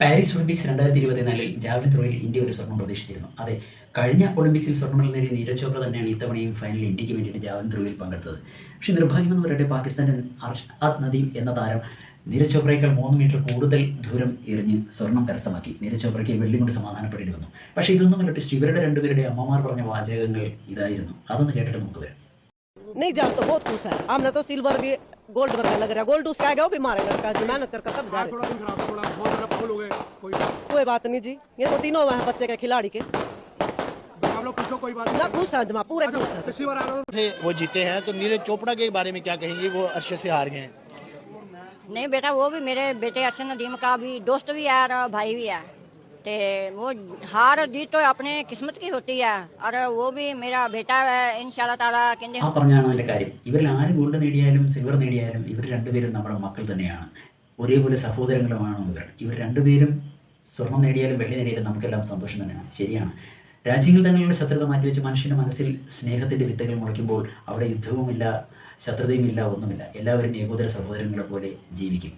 Paris Olympics രണ്ടായിരത്തി ഇരുപത്തിനാലിൽ javelin ത്രോയിൽ India ഒരു സ്വർണം പ്രതീക്ഷിച്ചിരുന്നു അതെ കഴിഞ്ഞ ഒളിമ്പിക്സിൽ സ്വർണ്ണമെഡൽ നേടിയ നീരജ് ചോപ്ര തന്നെയാണ് ഇത്തവണയും ഫൈനലിൽ ഇന്ത്യക്ക് വേണ്ടിയിട്ട് ജാവലിൻ ത്രോയിൽ പങ്കെടുത്തത് പക്ഷേ നിർഭാഗ്യമെന്ന് പറയട്ടെ പാകിസ്ഥാൻ്റെ അർഷാദ് നദീം എന്ന താരം നീരജ് ചോപ്രയേക്കാൾ മൂന്ന് മീറ്റർ കൂടുതൽ ദൂരം എറിഞ്ഞ് സ്വർണം കരസ്ഥമാക്കി നീരജ് ചോപ്രയ്ക്ക് വെള്ളി കൊണ്ട് സമാധാനപ്പെടേണ്ടി വന്നു പക്ഷേ ഇതൊന്നും അല്ലട്ട് ഇവരുടെ രണ്ടുപേരുടെ അമ്മമാർ പറഞ്ഞ വാചകങ്ങൾ ഇതായിരുന്നു അതൊന്ന് കേട്ടിട്ട് നമുക്ക് വരാം नहीं जान तो बहुत खुश है हमने तो सिल्वर भी गोल्ड वर्ग लग रहा है गोल्ड उसका आएगा वो भी मारेगा लड़का जी मेहनत कर कर सब जा रहे कोई हैं। कोई बात नहीं जी ये तो तीनों हैं बच्चे के खिलाड़ी के आप लोग खुश हो कोई बात ना खुश है जमा पूरे खुश है पिछली बार आ रहा थे वो जीते हैं तो नीरज चोपड़ा के बारे में क्या कहेंगे वो अर्शद से हार गए हैं नहीं बेटा वो भी मेरे बेटे अरशन नदीम का भी दोस्त भी है और भाई भी है ते वो हार जीत तो अपने किस्मत की होती है और वो भी मेरा बेटा है इन ताला कहते ആ പറഞ്ഞാണ് അതിൻ്റെ കാര്യം ഇവരിൽ ആര് ഗോൾഡ് നേടിയാലും സിൽവർ നേടിയാലും ഇവർ രണ്ടുപേരും നമ്മുടെ മക്കൾ തന്നെയാണ് ഒരേപോലെ സഹോദരങ്ങളുമാണ് ഇവർ ഇവർ രണ്ടുപേരും സ്വർണം നേടിയാലും വെള്ളി നേടിയാലും നമുക്കെല്ലാം സന്തോഷം തന്നെയാണ്. ശരിയാണ്. രാജ്യങ്ങൾ തങ്ങളുടെ ശത്രുത മാറ്റിവെച്ച് മനുഷ്യന്റെ മനസ്സിൽ സ്നേഹത്തിന്റെ വിത്തുകൾ മുളയ്ക്കുമ്പോൾ അവിടെ യുദ്ധവുമില്ല ശത്രുതയുമില്ല ഒന്നുമില്ല. എല്ലാവരും ഏകോദര സഹോദരങ്ങളെ പോലെ ജീവിക്കും.